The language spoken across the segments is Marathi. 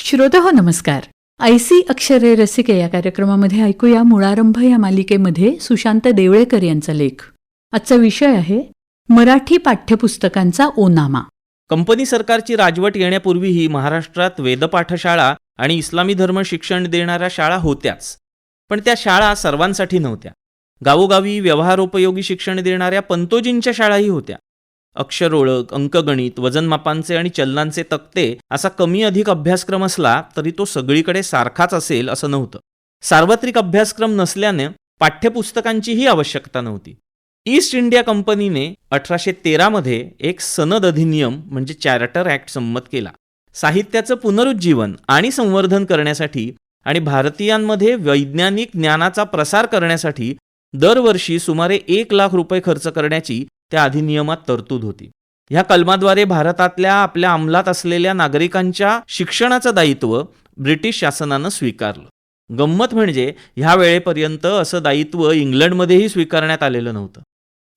श्रोते हो नमस्कार. ऐसी अक्षरे रसिके या कार्यक्रमामध्ये ऐकूया मुळारंभ या मालिकेमध्ये सुशांत देवळेकर यांचा लेख. आजचा विषय आहे मराठी पाठ्यपुस्तकांचा ओनामा. कंपनी सरकारची राजवट येण्यापूर्वीही महाराष्ट्रात वेदपाठशाळा आणि इस्लामी धर्म शिक्षण देणाऱ्या शाळा होत्याच. पण त्या शाळा सर्वांसाठी नव्हत्या. गावोगावी व्यवहारोपयोगी शिक्षण देणाऱ्या पंतोजींच्या शाळाही होत्या. अक्षर ओळख अंकगणित वजनमापांचे आणि चलनांचे तक्ते असा कमी अधिक अभ्यासक्रम असला तरी तो सगळीकडे सारखाच असेल असं नव्हतं. सार्वत्रिक अभ्यासक्रम नसल्याने पाठ्यपुस्तकांचीही आवश्यकता नव्हती. ईस्ट इंडिया कंपनीने अठराशे तेरामध्ये एक सनद अधिनियम म्हणजे चॅरिटर ॲक्ट संमत केला. साहित्याचं पुनरुज्जीवन आणि संवर्धन करण्यासाठी आणि भारतीयांमध्ये वैज्ञानिक ज्ञानाचा प्रसार करण्यासाठी दरवर्षी सुमारे एक लाख रुपये खर्च करण्याची त्या अधिनियमात तरतूद होती. ह्या कलमाद्वारे भारतातल्या आपल्या अंमलात असलेल्या नागरिकांच्या शिक्षणाचं दायित्व ब्रिटिश शासनानं स्वीकारलं. गंमत म्हणजे ह्या वेळेपर्यंत असं दायित्व इंग्लंडमध्येही स्वीकारण्यात आलेलं नव्हतं.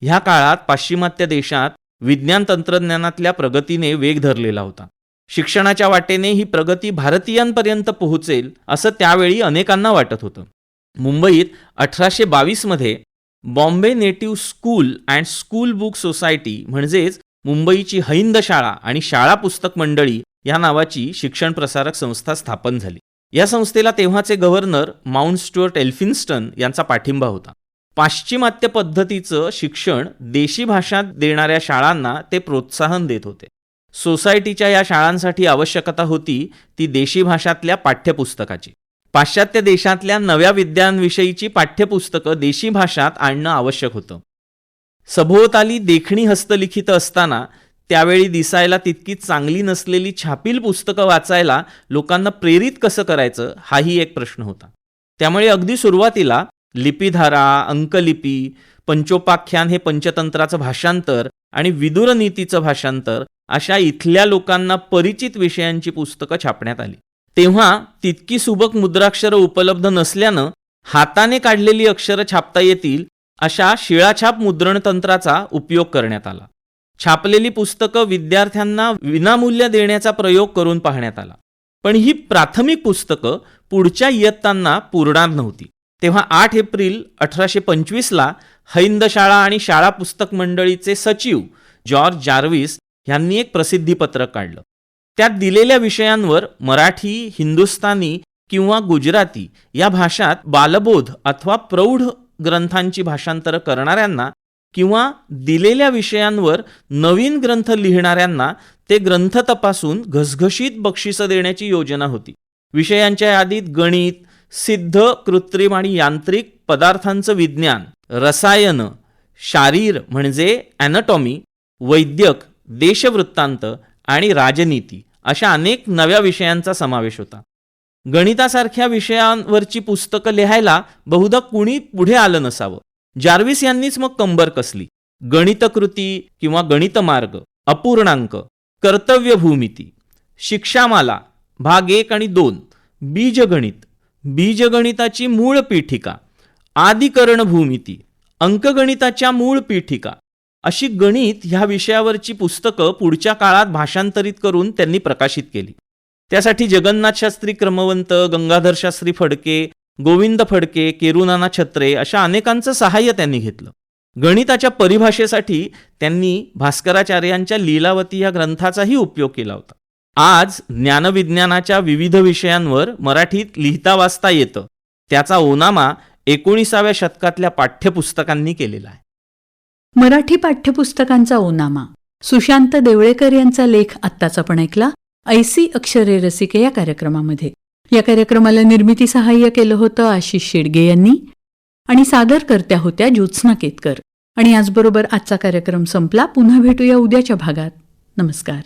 ह्या काळात पाश्चिमात्य देशात विज्ञान तंत्रज्ञानातल्या प्रगतीने वेग धरलेला होता. शिक्षणाच्या वाटेने ही प्रगती भारतीयांपर्यंत पोहोचेल असं त्यावेळी अनेकांना वाटत होतं. मुंबईत अठराशे बावीसमध्ये Bombay native school and school book society म्हणजेच मुंबईची हैंद शाळा आणि शाळा पुस्तक मंडळी या नावाची शिक्षण प्रसारक संस्था स्थापन झाली. या संस्थेला तेव्हाचे गव्हर्नर माउंट स्टुअर्ट एल्फिन्स्टन यांचा पाठिंबा होता. पाश्चिमात्य पद्धतीचं शिक्षण देशी भाषात देणाऱ्या शाळांना ते प्रोत्साहन देत होते. सोसायटीच्या या शाळांसाठी आवश्यकता होती ती देशी भाषातल्या पाठ्यपुस्तकाची. पाश्चात्य देशातल्या नव्या विद्यांविषयीची पाठ्यपुस्तकं देशी भाषात आणणं आवश्यक होतं. सभोवताली देखणी हस्तलिखित असताना त्यावेळी दिसायला तितकी चांगली नसलेली छापील पुस्तकं वाचायला लोकांना प्रेरित कसं करायचं हाही एक प्रश्न होता. त्यामुळे अगदी सुरुवातीला लिपिधारा अंकलिपी पंचोपाख्यान हे पंचतंत्राचं भाषांतर आणि विदुरनीतीचं भाषांतर अशा इथल्या लोकांना परिचित विषयांची पुस्तकं छापण्यात आली. तेव्हा तितकी सुबक मुद्राक्षरं उपलब्ध नसल्यानं हाताने काढलेली अक्षरं छापता येतील अशा शिळाछाप मुद्रणतंत्राचा उपयोग करण्यात आला. छापलेली पुस्तकं विद्यार्थ्यांना विनामूल्य देण्याचा प्रयोग करून पाहण्यात आला. पण ही प्राथमिक पुस्तकं पुढच्या इयत्तांना पुरणार नव्हती. तेव्हा आठ एप्रिल अठराशे पंचवीसला हैंद शाळा आणि शाळा पुस्तक मंडळीचे सचिव जॉर्ज जार्विस यांनी एक प्रसिद्धीपत्रक काढलं. त्यात दिलेल्या विषयांवर मराठी हिंदुस्थानी किंवा गुजराती या भाषात बालबोध अथवा प्रौढ ग्रंथांची भाषांतरं करणाऱ्यांना किंवा दिलेल्या विषयांवर नवीन ग्रंथ लिहिणाऱ्यांना ते ग्रंथ तपासून घसघशीत बक्षिसं देण्याची योजना होती. विषयांच्या यादीत गणित सिद्ध कृत्रिम आणि यांत्रिक पदार्थांचं विज्ञान रसायन शारीर म्हणजे ॲनटॉमी वैद्यक देशवृत्तांत आणि राजनीती अशा अनेक नव्या विषयांचा समावेश होता. गणितासारख्या विषयांवरची पुस्तकं लिहायला बहुधा कुणी पुढे आलं नसावं. जार्विस यांनीच मग कंबर कसली. गणितकृती किंवा गणितमार्ग अपूर्णांक कर्तव्य भूमिती शिक्षामाला भाग एक आणि दोन बीजगणित बीजगणिताची मूळ पीठिका आदिकरण भूमिती अंकगणिताच्या मूळ पीठिका अशी गणित ह्या विषयावरची पुस्तकं पुढच्या काळात भाषांतरित करून त्यांनी प्रकाशित केली. त्यासाठी जगन्नाथ शास्त्री क्रमवंत गंगाधर शास्त्री फडके गोविंद फडके केरुनाना छत्रे अशा अनेकांचं सहाय्य त्यांनी घेतलं. गणिताच्या परिभाषेसाठी त्यांनी भास्कराचार्यांच्या लीलावती या ग्रंथाचाही उपयोग केला होता. आज ज्ञानविज्ञानाच्या विविध विषयांवर मराठीत लिहिता वाचता येतं. त्याचा ओनामा एकोणीसाव्या शतकातल्या पाठ्यपुस्तकांनी केलेला आहे. मराठी पाठ्यपुस्तकांचा ओनामा. सुशांत देवळेकर यांचा लेख आत्ताच आपण ऐकला. ऐसी अक्षरे रसिके या कार्यक्रमामध्ये. या कार्यक्रमाला निर्मिती सहाय्य केलं होतं आशिष शेडगे यांनी आणि सादर करत्या होत्या ज्योत्स्ना केतकर. आणि याचबरोबर आजचा कार्यक्रम संपला. पुन्हा भेटूया उद्याच्या भागात. नमस्कार.